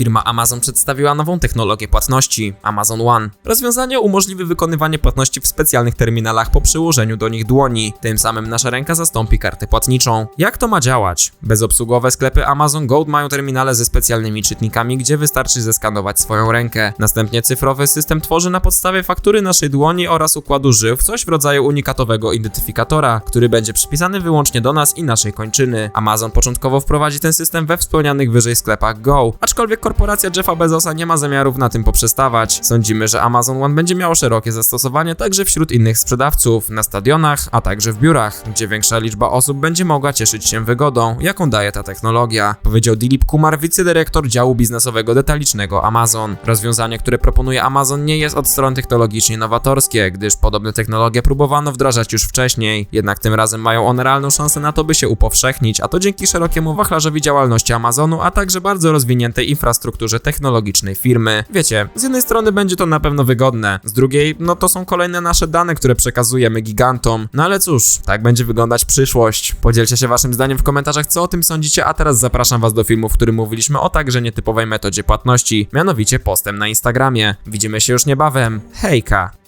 firma Amazon przedstawiła nową technologię płatności Amazon One. Rozwiązanie umożliwi wykonywanie płatności w specjalnych terminalach po przyłożeniu do nich dłoni. Tym samym nasza ręka zastąpi kartę płatniczą. Jak to ma działać? Bezobsługowe sklepy Amazon Gold mają terminale ze specjalnymi czytnikami, gdzie wystarczy zeskanować swoją rękę. Następnie cyfrowy system tworzy na podstawie faktury naszej dłoni oraz układu żył coś w rodzaju unikatowego identyfikatora, który będzie przypisany wyłącznie do nas i naszej kończyny. Amazon początkowo wprowadzi ten system we wspomnianych wyżej sklepach Go, aczkolwiek korporacja Jeffa Bezosa nie ma zamiarów na tym poprzestawać. Sądzimy, że Amazon One będzie miało szerokie zastosowanie także wśród innych sprzedawców, na stadionach, a także w biurach, gdzie większa liczba osób będzie mogła cieszyć się wygodą, jaką daje ta technologia, powiedział Dilip Kumar, wicedyrektor działu biznesowego detalicznego Amazon. Rozwiązanie, które proponuje Amazon nie jest od strony technologicznie nowatorskie, gdyż podobne technologie próbowano wdrażać już wcześniej, jednak tym razem mają one realną szansę na to, by się upowszechnić, a to dzięki szerokiemu wachlarzowi działalności Amazonu, a także bardzo rozwiniętej infrastrukturze technologicznej firmy. Wiecie, z jednej strony będzie to na pewno wygodne, z drugiej, no to są kolejne nasze dane, które przekazujemy gigantom. No ale cóż, tak będzie wyglądać przyszłość. Podzielcie się waszym zdaniem w komentarzach, co o tym sądzicie, a teraz zapraszam was do filmu, w którym mówiliśmy o także nietypowej metodzie płatności, mianowicie postem na Instagramie. Widzimy się już niebawem. Hejka!